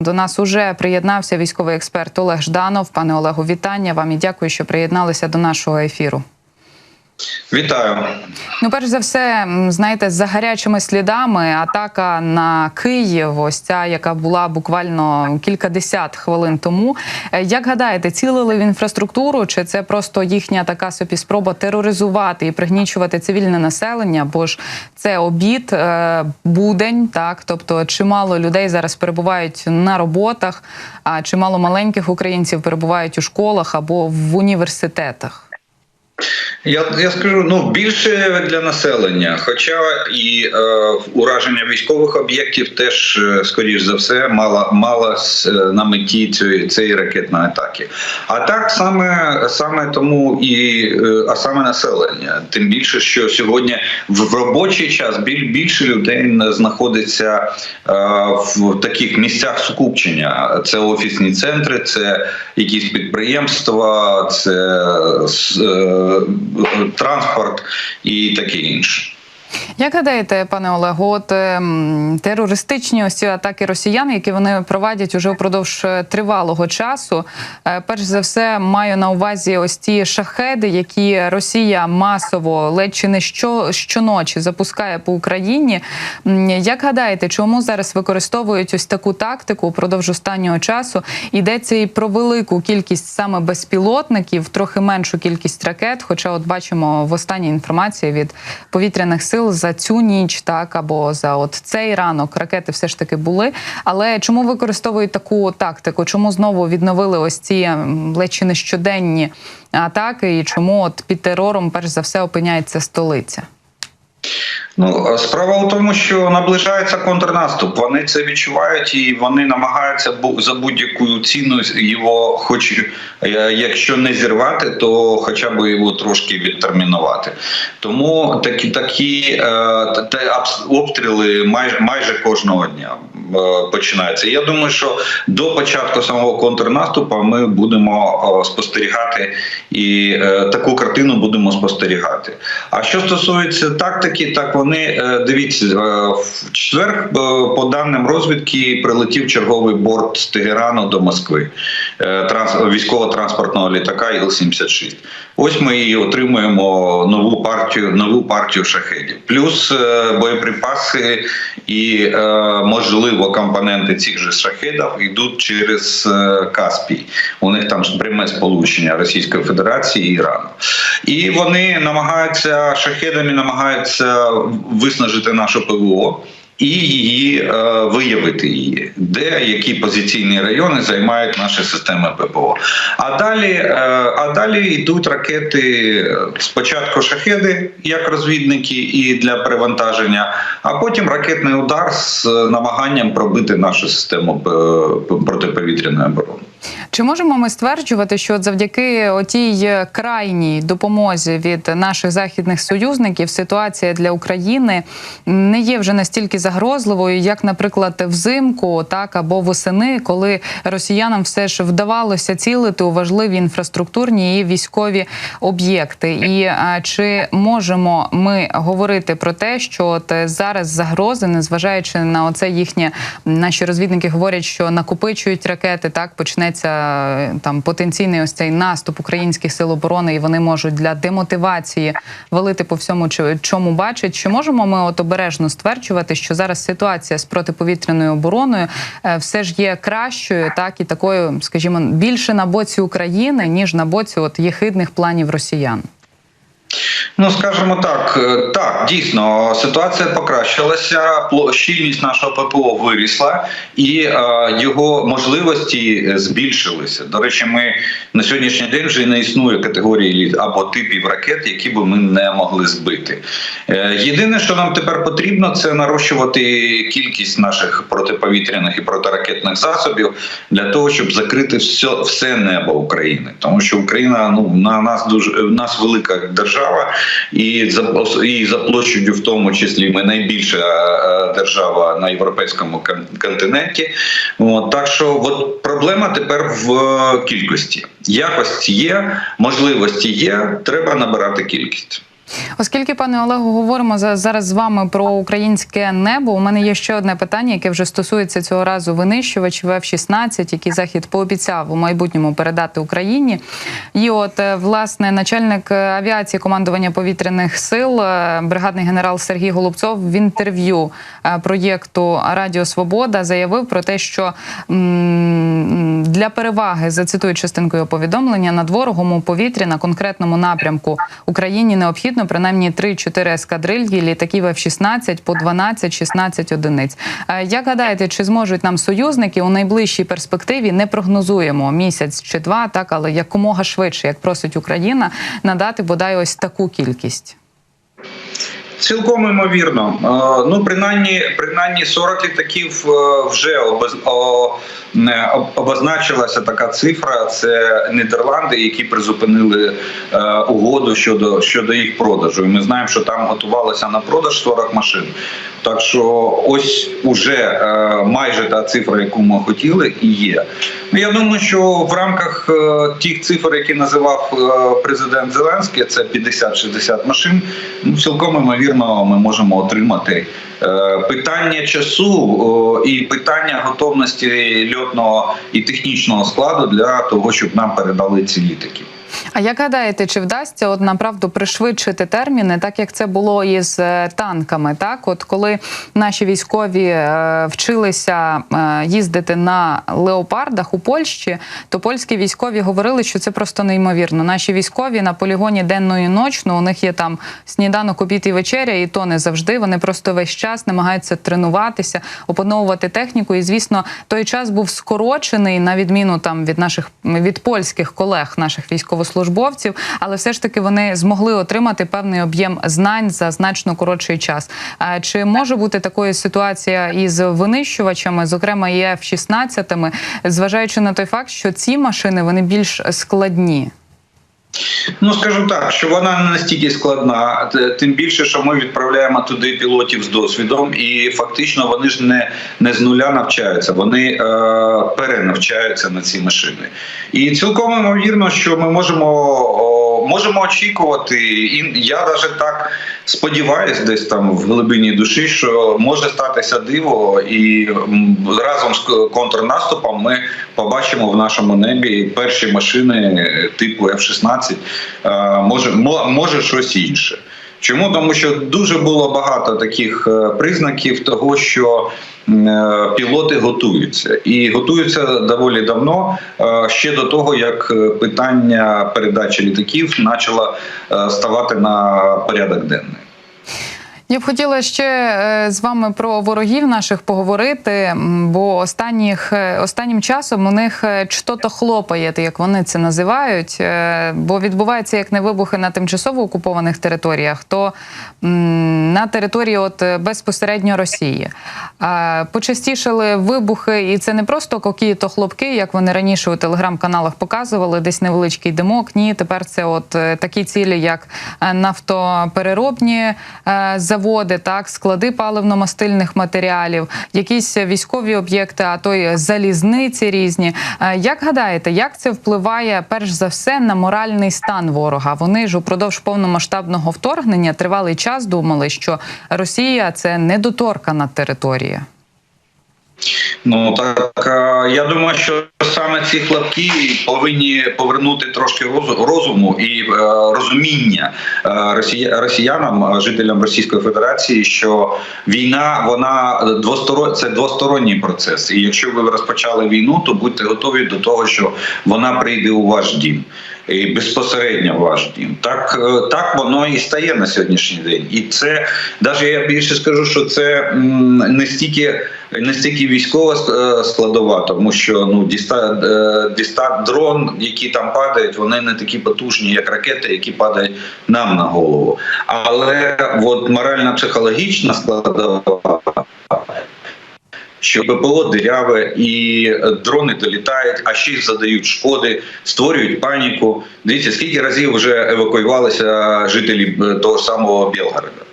До нас уже приєднався військовий експерт Олег Жданов. Пане Олегу, вітання вам і дякую, що приєдналися до нашого ефіру. Вітаю. Ну, перш за все, знаєте, за гарячими слідами атака на Київ, ось ця, яка була буквально кількадесят хвилин тому. Е, Як гадаєте, цілили в інфраструктуру, чи це просто їхня така собі спроба тероризувати і пригнічувати цивільне населення? Бо ж це обід, е, будень, так тобто чимало людей зараз перебувають на роботах, а чимало маленьких українців перебувають у школах або в університетах. Я я скажу ну більше для населення, хоча і е, ураження військових об'єктів теж, е, скоріш за все, мала мала е, на меті цієї, цієї ракетної атаки. А так саме саме тому і е, а саме населення. Тим більше, що сьогодні в, робочий час біль, більше людей знаходиться е, в таких місцях скупчення. Це офісні центри, це якісь підприємства, це е, транспорт і таке інше. Як гадаєте, пане Олегу, от ем, терористичні ось ці атаки росіян, які вони проводять уже впродовж е, тривалого часу, е, перш за все маю на увазі ось ті шахеди, які Росія масово ледь чи не що щоночі запускає по Україні. Як гадаєте, чому зараз використовують ось таку тактику впродовж останнього часу? Йдеться і про велику кількість саме безпілотників, трохи меншу кількість ракет. Хоча, от бачимо в останній інформації від повітряних сил за цю ніч, так або за от цей ранок ракети все ж таки були. Але чому використовують таку тактику? Чому знову відновили ось ці лечі ледь чи не щоденні атаки? І чому от під терором перш за все опиняється столиця? Ну справа у тому, що наближається контрнаступ. Вони це відчувають і вони намагаються за будь-яку ціну його, хоч е, якщо не зірвати, то хоча б його трошки відтермінувати. Тому такі такі е, обстріли майже майже кожного дня е, починаються. Я думаю, що до початку самого контрнаступу ми будемо е, спостерігати і е, таку картину будемо спостерігати. А що стосується тактики, так вони дивіться в четвер, по даним розвідки, прилетів черговий борт з Тегерану до Москви транс військово-транспортного літака Іл-76. Ось ми і отримуємо нову партію, нову партію шахедів, плюс боєприпаси і е, можливо компоненти цих же шахедів йдуть через е, Каспій. У них там пряме сполучення Російської Федерації і Ірану. І вони намагаються шахедами, намагаються виснажити нашу ПВО. І її е, виявити її, де які позиційні райони займають наші системи ППО. А далі, е, а далі йдуть ракети е, спочатку шахеди як розвідники і для перевантаження, а потім ракетний удар з намаганням пробити нашу систему е, протиповітряної оборони. Чи можемо ми стверджувати, що завдяки отій крайній допомозі від наших західних союзників ситуація для України не є вже настільки загрозливою, як, наприклад, взимку, так або восени, коли росіянам все ж вдавалося цілити у важливі інфраструктурні і військові об'єкти? І а, чи можемо ми говорити про те, що от зараз загрози, незважаючи на оце їхнє, наші розвідники говорять, що накопичують ракети, так почнеться е, там потенційний ось цей наступ українських сил оборони, і вони можуть для демотивації валити по всьому, чому бачать. Чи можемо ми от обережно стверджувати, що зараз ситуація з протиповітряною обороною е, все ж є кращою, так і такою, скажімо, більше на боці України ніж на боці от єхидних планів росіян? Ну, скажімо так, е, так, дійсно, ситуація покращилася, щільність нашого ППО вирісла, і е, його можливості збільшилися. До речі, ми на сьогоднішній день вже не існує категорії або типів ракет, які би ми не могли збити. Е, єдине, що нам тепер потрібно, це нарощувати кількість наших протиповітряних і протиракетних засобів для того, щоб закрити все, все небо України, тому що Україна ну на нас дуже в нас велика держава, і за і за площадю, в тому числі, ми найбільша е, держава на європейському континенті. Так що от проблема тепер в кількості. Якості є, можливості є, треба набирати кількість. Оскільки, пане Олегу, говоримо за- зараз з вами про українське небо. У мене є ще одне питання, яке вже стосується цього разу винищувачів F-16, які захід пообіцяв у майбутньому передати Україні. І от е, власне начальник е, авіації командування повітряних сил, е, бригадний генерал Сергій Голубцов в інтерв'ю проєкту Радіо Свобода заявив про те, що для переваги зацитую частинку його повідомлення над ворогом у повітрі на конкретному напрямку Україні необхідно принаймні 3-4 ескадрильї літаків F-16 по 12-16 одиниць. Е, Як гадаєте, чи зможуть нам союзники у найближчій перспективі не прогнозуємо місяць чи два, так але якомога швидше, як просить Україна, надати бодай ось таку кількість? Цілком ймовірно. Е, Ну, принаймні, принаймні 40 літаків е, вже обез... обозначилася така цифра. Це Нідерланди, які призупинили е, угоду щодо щодо їх продажу. І ми знаємо, що там готувалося на продаж 40 машин. Так що ось уже е, майже та цифра, яку ми хотіли, і є. Ну, Я думаю, що в рамках е, тих цифр, які називав е, президент Зеленський, це 50-60 машин. Ну, цілком ймовірно, ми можемо отримати Е, питання часу о, і питання готовності льотного і технічного складу для того, щоб нам передали ці літаки. А як гадаєте, чи вдасться от направду пришвидшити терміни, так як це було із е, танками? Так, от коли наші військові е, вчилися е, їздити на леопардах у Польщі, то польські військові говорили, що це просто неймовірно. Наші військові на полігоні денно і ночно. У них є там сніданок, обід і вечеря, і то не завжди. Вони просто весь час намагаються тренуватися, опановувати техніку. І звісно, той час був скорочений на відміну там від наших від польських колег, наших військовослужбовців, але все ж таки вони змогли отримати певний об'єм знань за значно коротший час. Чи може бути такою ситуація із винищувачами, зокрема і F-16, зважаючи на той факт, що ці машини вони більш складні? Ну скажу так, що вона не настільки складна, тим більше, що ми відправляємо туди пілотів з досвідом, і фактично вони ж не, не з нуля навчаються, вони е, перенавчаються на ці машини. І цілком ймовірно, що ми можемо, можемо очікувати, і я навіть так сподіваюся, десь там в глибині душі, що може статися диво, і разом з контрнаступом ми побачимо в нашому небі перші машини типу F-16, е, може, може щось інше. Чому? Тому що дуже було багато таких е, признаків того, що е, пілоти готуються і готуються доволі давно, е, ще до того, як питання передачі літаків почало ставати на порядок денний. Я б хотіла ще е, з вами про ворогів наших поговорити, бо останніх е, останнім часом у них е, что-то хлопає, як вони це називають. Бо відбувається як не вибухи на тимчасово окупованих територіях, то на території от безпосередньо Росії. Почастішали вибухи, і це не просто кокі-то хлопки, як вони раніше у телеграм-каналах показували, десь невеличкий димок. Ні, тепер це от такі цілі, як нафтопереробні е, заводи, так, склади паливно-мастильних матеріалів, якісь військові об'єкти, а то й залізниці різні. Е, Як гадаєте, як це впливає перш за все на моральний стан ворога? Вони ж упродовж повномасштабного вторгнення тривалий час думали, що Росія це недоторкана територія. Ну так я думаю, що саме ці хлопки повинні повернути трошки розуму і е, розуміння е, росіянам, е, жителям Російської Федерації, що війна вона двосторо... це двосторонній процес. І якщо ви розпочали війну, то будьте готові до того, що вона прийде у ваш дім. І безпосередньо ваш. Так, е, так воно і стає на сьогоднішній день. І це навіть я більше скажу, що це не стільки не стільки військова е, складова, тому що ну діста, е, діста дрон, які там падають, вони не такі потужні, як ракети, які падають нам на голову. Але от морально-психологічна складова. Що ППО диряве і дрони долітають, а ще й задають шкоди, створюють паніку. Дивіться, скільки разів вже евакуювалися жителі е, того самого Білгорода.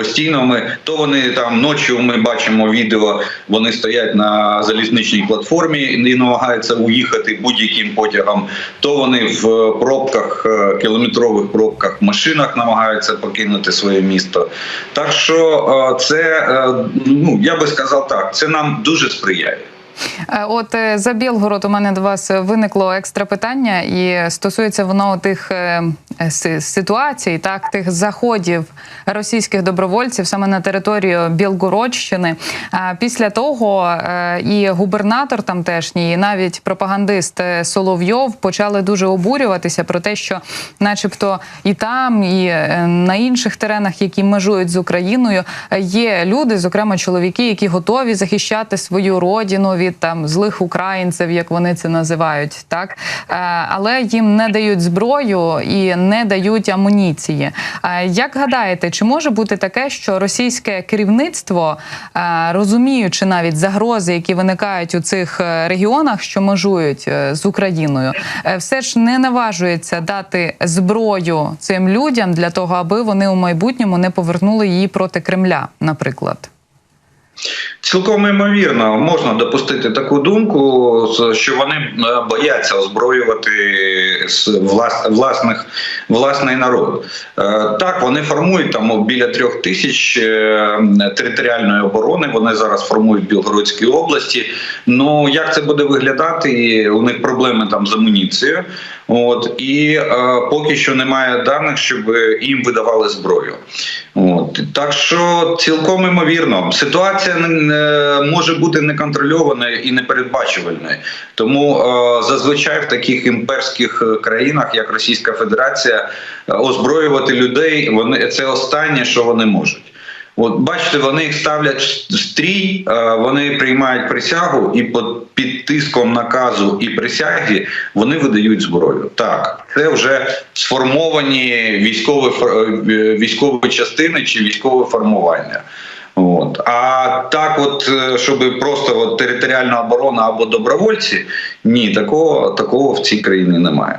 Постійно ми то вони там ночі ми бачимо відео, вони стоять на залізничній платформі і намагаються уїхати будь-яким потягом. То вони в пробках, е, кілометрових пробках, машинах намагаються покинути своє місто. Так що е, це е, ну я би сказав так, це нам дуже сприяє. Е, От е, за Білгород у мене до вас виникло екстра питання, і стосується воно тих е, си- ситуацій, так тих заходів російських добровольців саме на територію Білгородщини. Після того і губернатор тамтешній, і навіть пропагандист Соловйов почали дуже обурюватися про те, що, начебто, і там, і на інших теренах, які межують з Україною, є люди, зокрема чоловіки, які готові захищати свою родину від там злих українців, як вони це називають, так Е, але їм не дають зброю і не дають амуніції. Е, Як гадаєте, чи може бути таке, що російське керівництво, е, розуміючи навіть загрози, які виникають у цих регіонах, що межують з Україною, все ж не наважується дати зброю цим людям для того, аби вони у майбутньому не повернули її проти Кремля, наприклад? Цілком ймовірно, можна допустити таку думку, що вони е, бояться озброювати власних власний народ. Е, Так, вони формують там біля трьох тисяч е, територіальної оборони. Вони зараз формують в області. Ну як це буде виглядати? У них проблеми там з амуніцією. От і е, поки що немає даних, щоб їм видавали зброю. От так що цілком імовірно, ситуація не може бути неконтрольованою і непередбачувальною. Тому е, зазвичай в таких імперських е, країнах, як Російська Федерація, е, озброювати людей вони це останнє, що вони можуть. От бачите, вони їх ставлять стрій, вони приймають присягу, і під, тиском наказу і присяги вони видають зброю. Так, це вже сформовані військові військові частини чи військове формування. От. А так, от, е, щоб просто от, територіальна оборона або добровольці, ні, такого, такого в цій країні немає.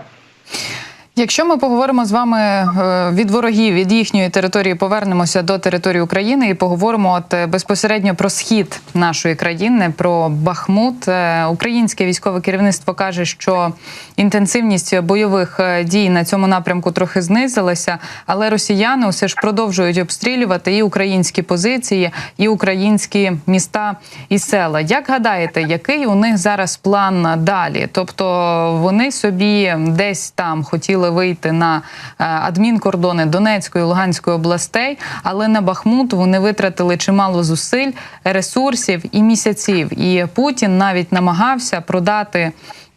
Якщо ми поговоримо з вами е, від ворогів від їхньої території, повернемося до території України і поговоримо от е, безпосередньо про схід нашої країни, про Бахмут. Е, Українське військове керівництво каже, що інтенсивність бойових дій на цьому напрямку трохи знизилася, але росіяни усе ж продовжують обстрілювати і українські позиції, і українські міста і села. Як гадаєте, який у них зараз план далі? Тобто вони собі десь там хотіли вийти на е, адмінкордони Донецької Луганської областей, але на Бахмут вони витратили чимало зусиль, ресурсів і місяців. І Путін навіть намагався продати.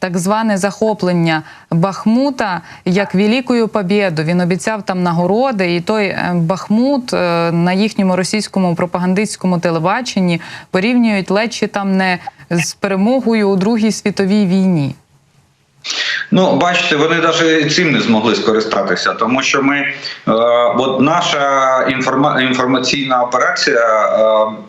Так зване захоплення Бахмута як великою побєду. Він обіцяв там нагороди, і той е, Бахмут е, на їхньому російському пропагандистському телебаченні порівнюють ледь чи там не з перемогою у Другій світовій війні. Ну, бачите, вони навіть цим не змогли скористатися, тому що ми, е, от наша інформа, інформаційна операція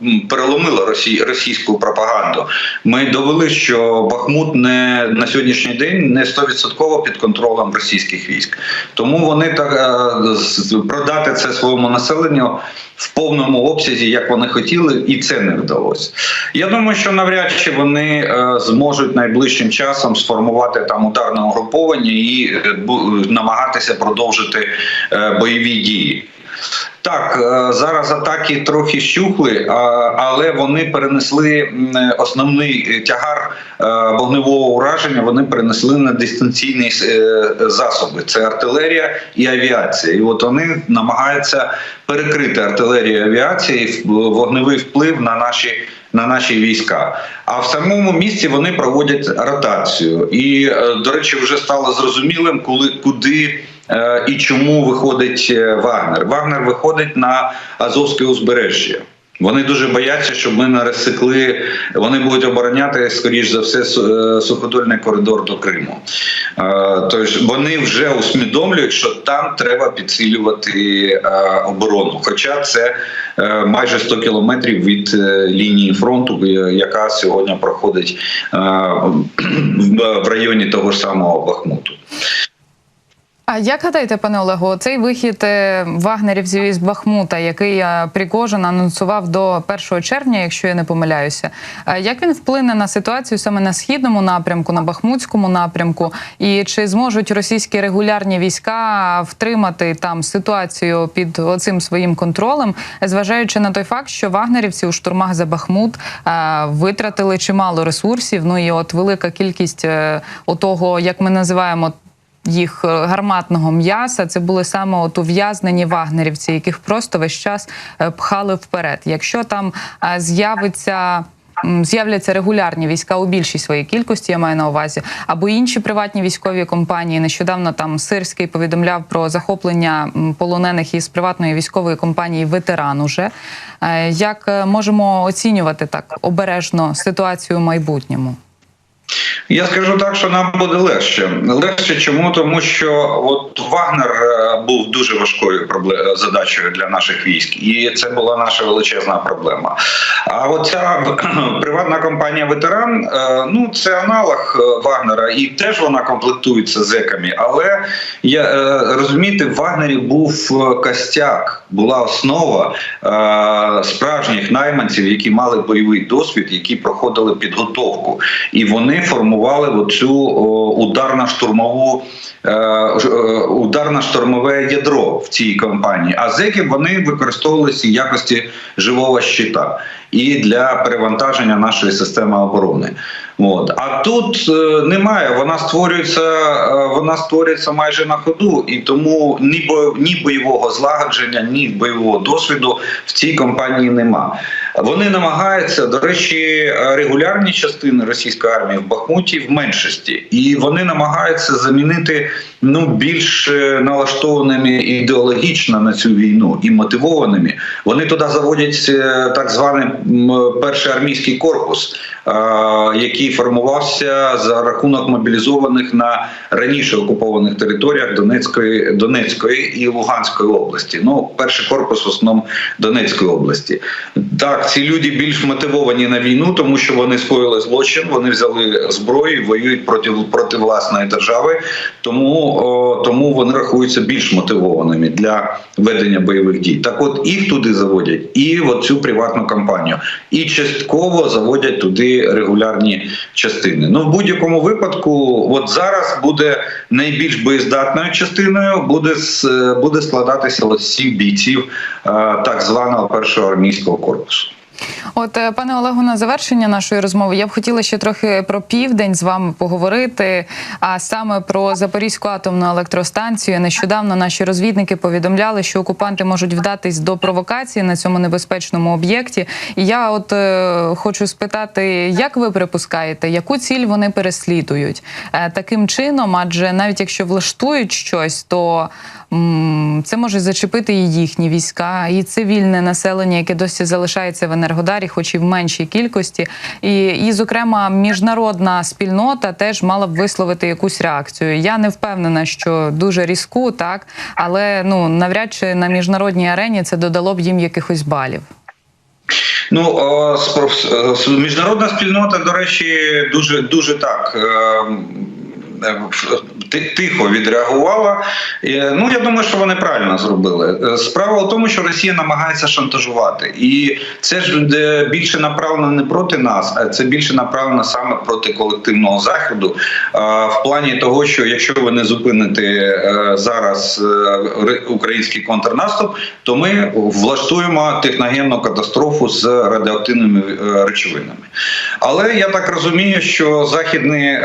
е, переломила росі, російську пропаганду. Ми довели, що Бахмут не на сьогоднішній день не 100% під контролем російських військ. Тому вони так е, продати це своєму населенню в повному обсязі, як вони хотіли, і це не вдалося. Я думаю, що навряд чи вони е, зможуть найближчим часом сформувати там ударне угруповання і е, намагатися продовжити е, бойові дії. Так, е, зараз атаки трохи щухли, але вони перенесли основний тягар вогневого ураження. Вони перенесли на дистанційні засоби: це артилерія і авіація. І от вони намагаються перекрити артилерію і авіацію в- вогневий вплив на наші. На наші війська, а в самому місці вони проводять ротацію. І, е, до речі, вже стало зрозумілим, коли куди е, і чому виходить е, Вагнер. Вагнер виходить на Азовське узбережжя. Вони дуже бояться, щоб ми не розсекли. Вони будуть обороняти, скоріш за все, е, суходольний коридор до Криму. Е, Тож вони вже усвідомлюють, що там треба підсилювати е, оборону. Хоча це майже 100 кілометрів від лінії фронту, яка сьогодні проходить в районі того ж самого Бахмуту. А як гадаєте, пане Олегу, цей вихід е, вагнерівців із Бахмута, який е, Пригожин анонсував до 1 червня, якщо я не помиляюся, е, як він вплине на ситуацію саме на східному напрямку, на Бахмутському напрямку, і чи зможуть російські регулярні війська втримати там ситуацію під оцим своїм контролем, зважаючи на той факт, що вагнерівці у штурмах за Бахмут витратили чимало ресурсів. Ну і от велика кількість отого, як ми називаємо їх е, гарматного м'яса. Це були саме от ув'язнені вагнерівці, яких просто весь час е, пхали вперед. Якщо там е, з'явиться. З'являться регулярні війська у більшій своїй кількості, я маю на увазі, або інші приватні військові компанії. Нещодавно там Сирський повідомляв про захоплення полонених із приватної військової компанії ветеран. Уже як можемо оцінювати так обережно ситуацію в майбутньому? Я скажу так, що нам буде легше. Легше чому? Тому що от Вагнер е, був дуже важкою задачею для наших військ, і це була наша величезна проблема. А оця приватна компанія ветеран, е, ну це аналог е, Вагнера, і теж вона комплектується зеками. Але я розумієте, в Вагнері був костяк, була основа е, справжніх найманців, які мали бойовий досвід, які проходили підготовку, і вони формували оцю ударно-штурмову е, е, ударно-штурмове ядро в цій компанії. А зеки вони використовувалися в якості живого щита і для перевантаження нашої системи оборони. От. А тут е, немає, вона створюється, е, вона створюється майже на ходу, і тому ні, бо, ні бойового злагодження, ні бойового досвіду в цій компанії нема. Вони намагаються, до речі, регулярні частини російської армії в Бахмуті в меншості, і вони намагаються замінити ну більш е, налаштованими ідеологічно на цю війну і мотивованими. Вони туди заводять е, так званий перший армійський корпус, е, який формувався за рахунок мобілізованих на раніше окупованих територіях Донецької, Донецької і Луганської області. Ну, перший корпус в основному Донецької області. Так, ці люди більш мотивовані на війну, тому що вони скоїли злочин, вони взяли зброю, воюють проти проти власної держави. Тому о, тому вони рахуються більш мотивованими для ведення бойових дій. Так, от їх туди заводять, і от цю приватну компанію, і частково заводять туди регулярні частини. Ну в будь-якому випадку, от зараз буде найбільш боєздатною частиною, буде буде складатися з бійців е, так званого першого армійського корпусу. От, е, пане Олегу, на завершення нашої розмови я б хотіла ще трохи про південь з вами поговорити, а саме про Запорізьку атомну електростанцію. Нещодавно наші розвідники повідомляли, що окупанти можуть вдатись до провокації на цьому небезпечному об'єкті. І я от е, хочу спитати, як ви припускаєте, яку ціль вони переслідують е, таким чином? Адже навіть якщо влаштують щось, то м, це може зачепити і їхні війська, і цивільне населення, яке досі залишається в Енергодарі, хоч і в меншій кількості. І, і, зокрема, міжнародна спільнота теж мала б висловити якусь реакцію. Я не впевнена, що дуже різку, так але ну навряд чи на міжнародній арені це додало б їм якихось балів. Ну с- міжнародна спільнота, до речі, дуже дуже так. Е, ти- Тихо відреагувала. Е, Ну я думаю, що вони правильно зробили. Е, Справа в тому, що Росія намагається шантажувати, і це ж більше направлено не проти нас, а це більше направлено саме проти колективного заходу. В плані того, що якщо ви не зупините зараз український контрнаступ, то ми влаштуємо техногенну катастрофу з радіоактивними речовинами. Але я так розумію, що західні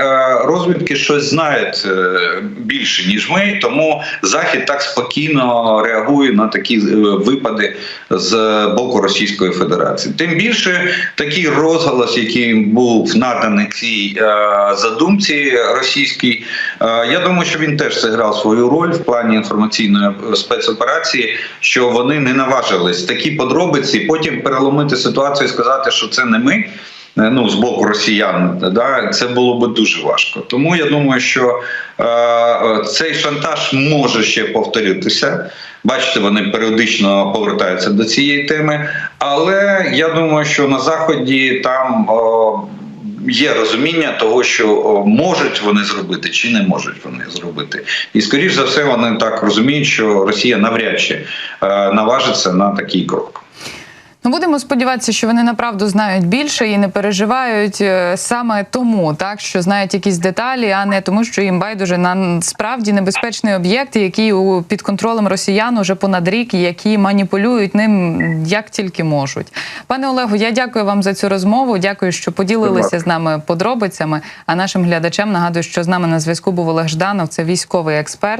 розвідки щось знають е, більше ніж ми, тому захід так спокійно реагує на такі е, випади з боку Російської Федерації. Тим більше такий розголос, який був наданий цій е, задумці російській, я думаю, що він теж зіграв свою роль в плані інформаційної спецоперації, що вони не наважились такі подробиці, потім переломити ситуацію і сказати, що це не ми. Е, Ну, з боку росіян, да, це було би дуже важко. Тому я думаю, що е, е, цей шантаж може ще повторитися. Бачите, вони періодично повертаються до цієї теми. Але я думаю, що на заході там о, є розуміння того, що можуть вони зробити чи не можуть вони зробити. І скоріш за все, вони так розуміють, що Росія навряд чи е, наважиться на такий крок. Ну, будемо сподіватися, що вони направду знають більше і не переживають е, саме тому, так що знають якісь деталі, а не тому, що їм байдуже на справді небезпечний об'єкт, який у під контролем росіян уже понад рік, які маніпулюють ним як тільки можуть. Пане Олегу, я дякую вам за цю розмову. Дякую, що поділилися з нами подробицями. А нашим глядачам нагадую, що з нами на зв'язку був Олег Жданов, це військовий експерт.